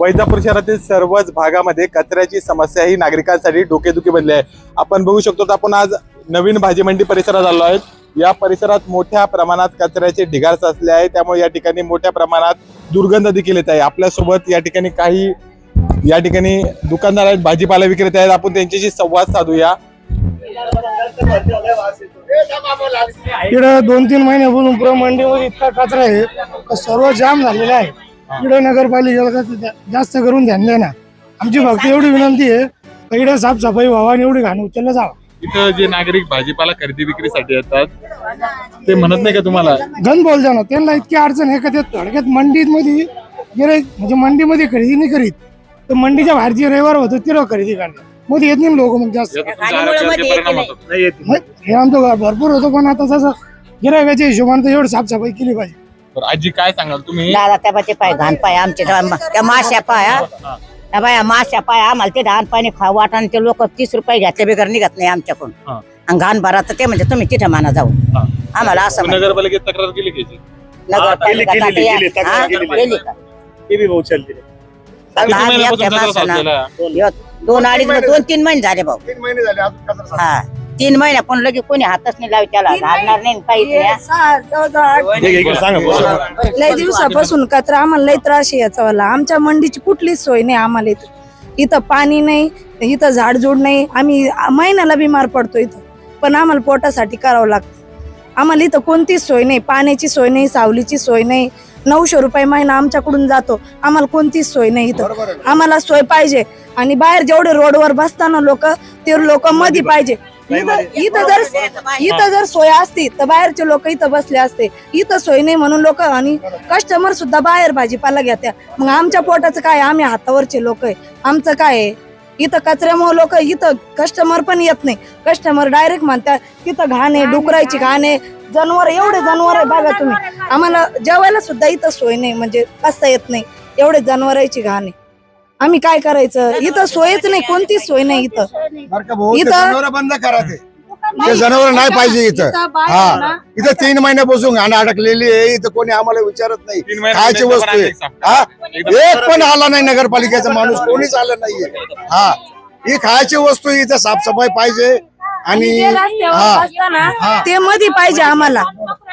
वैजापूर शहरातील सर्वच भागामध्ये कचऱ्याची समस्या ही नागरिकांसाठी डोकेदुखी बनली आहे. आपण बघू शकतो तर आपण आज नवीन भाजी मंडी परिसरात आलो आहेत. या परिसरात मोठ्या प्रमाणात कचऱ्याचे ढिगार साचले आहे. त्यामुळे या ठिकाणी मोठ्या प्रमाणात दुर्गंध देखील येत आहे. आपल्यासोबत या ठिकाणी काही या ठिकाणी दुकानदार आहेत भाजीपाला विक्रेते आहेत. आपण त्यांच्याशी संवाद साधूया. इकडं दोन तीन महिन्यापासून पुढे मंडीमध्ये इतका कचरा आहे. सर्व जाम झालेला आहे. इकडे नगरपालिकेला जास्त करून ध्यान द्या ना आमची फक्त एवढी विनंती आहे इकडे साफसफाई व्हावा आणि एवढी घाण उचललं जावं. इथं जे नागरिक भाजीपाला खरेदी विक्रीसाठी येतात ते म्हणत नाही का तुम्हाला? गण बोलता ना त्यांना इतकी अडचण आहे का ते थोडक्यात मंडीमध्ये गेले म्हणजे मंडीमध्ये खरेदी नाही करीत. तर मंडीच्या बाहेर जे रविवार होतं तिथं खरेदी करतात मध्ये येत नाही लोक मग जास्त. याचा तुमच्या आरोग्यावरती परिणाम होतात मग हे आमचं भरपूर होतं पण आता जसं गिरायकाच्या हिशोबाने तर एवढं साफसफाई केली पाहिजे. तर आजी काय सांगाल तुम्ही दादा त्या बाचे पाय घाण पाय आमचे त्या माश्या पाय हा. त्या बाया माश्या पाय आम्हाला ते घाण पाणी खाऊ वाटण ते लोक तीस रुपये घेतले बिगर निघत नाही आमच्याकडून हा. आणि घाण भरा तर ते म्हणजे तुम्ही तिथे माना जाऊ हा. आम्हाला असं. नगरपालिकेत तक्रार केली की याची? नगरपालिका आता या- तक्रार हा? का? किती महिन्यापासून एकट्या दोन अडीच दोन तीन महिने झाले भाऊ तीन महिने झाले अजून. हा तीन महिने पण लगे कोणी हातच नाही लावी त्याला. घालणार नाही काहीच. लय दिवसापासून कचरा आम्हाला लय त्रास आहे याचा वाला. आमच्या मंडीची कुठलीच सोय नाही आम्हाला इथं. इथं पाणी नाही इथं झाडझूड नाही. आम्ही महिन्याला बिमार पडतो इथं. पण आम्हाला पोटासाठी करावं लागतं. आम्हाला इथं कोणतीच सोय नाही. पाण्याची सोय नाही सावलीची सोय नाही. नऊशे रुपये महिना आमच्याकडून जातो. आम्हाला कोणतीच सोय नाही इथं. आम्हाला सोय पाहिजे. आणि बाहेर जेवढे रोडवर बसताना लोक ते लोक मध्ये पाहिजे. इथं जर इथं जर सोय असती तर बाहेरचे लोक इथं बसले असते. इथं सोय नाही म्हणून लोक आणि कस्टमर सुद्धा बाहेर भाजीपाला घेत्या. मग आमच्या पोटाचं काय? आम्ही हातावरचे लोक आहे. आमचं काय आहे? इथं कचऱ्यामुळे लोक इथं कस्टमर पण येत नाही. कस्टमर डायरेक्ट म्हणतात तिथं घाण आहे डुकरायची घाण आहे. जनावर एवढे जनावर आहे बघा तुम्ही. आम्हाला जेवायला सुद्धा इथं सोय नाही म्हणजे कसं येत नाही. एवढे जनावरांची घाण आहे. आम्ही काय करायचं? इथं सोयच नाही कोणतीच सोय नाही इथं. बरं का भाऊ, ते इथं- जनावरं बंद करा ते. ते जनावर नाही पाहिजे इथं. हा. इथं तीन महिन्यापासून घाण अडकलेली आहे इथं कोणी आम्हाला विचारत नाही. तीन महिने खायची वस्तू आहे. हा? एक पण आला नाही नगरपालिकेचा माणूस कोणीच आला नाहीये. हा. ही खायची वस्तू आहे, इथं साफसफाई पाहिजे आणि जे रस्त्यावर हा. बसताना ते मध्ये पाहिजे आम्हाला.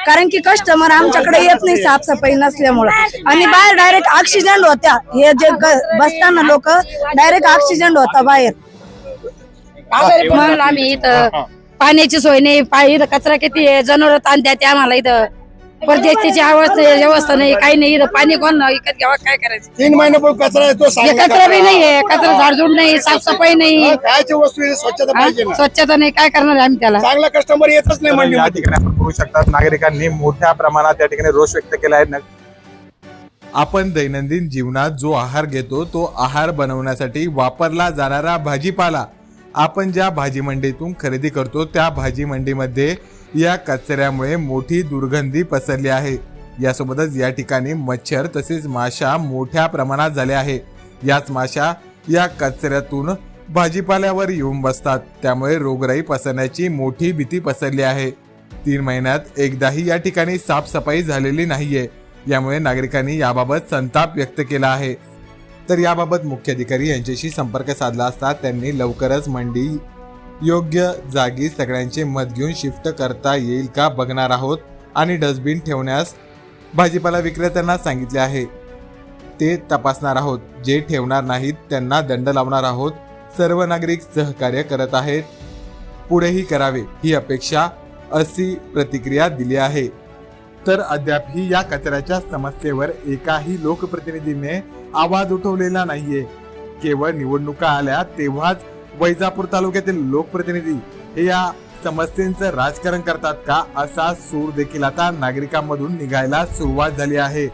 कारण की कस्टमर आमच्याकडे येत नाही साफसफाई नसल्यामुळं. आणि बाहेर डायरेक्ट ऑक्सिजन होत्या. हे जे बसताना लोक डायरेक्ट ऑक्सिजन होता बाहेर. म्हणून आम्ही इथं पाण्याची सोय नाही. पाय इथं कचरा किती आहे? जनावर ताण द्या ते आम्हाला इथं. परदेशची अवस्था व्यवस्था नाही. काही नाही. इथं पाणी कोण विकत घ्यावा काय करायचं? तीन महिन्यापासून कचरा येतो हे कचरा बी कचरा. नाहीये कचरा झाडझूड नाही. साफसफाई नाही. वस्तू स्वच्छता? पाहिजे नाही. काय करणार आम्ही त्याला? चांगला कस्टमर येतच नाही तर होऊ शकतात. नागरिकांनी मोठ्या प्रमाणात त्या ठिकाणी रोष व्यक्त केला आहे. आपण दैनंदिन जीवनात जो आहार घेतो तो आहार बनवण्यासाठी वापरला जाणारा भाजीपाला. आपण ज्या भाजी मंडईतून खरेदी करतो त्या भाजी मंडीमध्ये या कचऱ्यामुळे मोठी दुर्गंधी पसरली आहे. यासोबतच या ठिकाणी मच्छर तसेच माशा मोठ्या प्रमाणात झाल्या आहे. याच माशा या कचऱ्यातून भाजीपाल्यावर येऊन बसतात. त्यामुळे रोगराई पसरण्याची मोठी भीती पसरली आहे. तीन महिन्यात एकदाही या ठिकाणी साफसफाई झालेली नाहीये. यामुळे नागरिकांनी याबाबत संताप व्यक्त केला आहे. तर याबाबत मुख्याधिकारी यांच्याशी संपर्क साधला असता त्यांनी लवकरच मंडी योग्य जागी सगळ्यांचे मत घेऊन शिफ्ट करता येईल का बघणार आहोत आणि डस्टबिन ठेवण्यास भाजीपाला विक्रेत्यांना सांगितले आहे. ते तपासणार आहोत. जे ठेवणार नाहीत त्यांना दंड लावणार आहोत. सर्व नागरिक सहकार्य करत आहेत. पुढेही करावे ही अपेक्षा अशी प्रतिक्रिया दिली आहे. तर अद्यापही या कचऱ्याच्या समस्येवर एकाही लोकप्रतिनिधीने आवाज उठवलेला नाहीये. केवळ निवडणुका आल्या तेव्हाच वैजापूर तालुक्यातील लोकप्रतिनिधी हे या समस्येचं राजकारण करतात का असा सूर देखील आता नागरिकांमधून निघायला सुरुवात झाली आहे.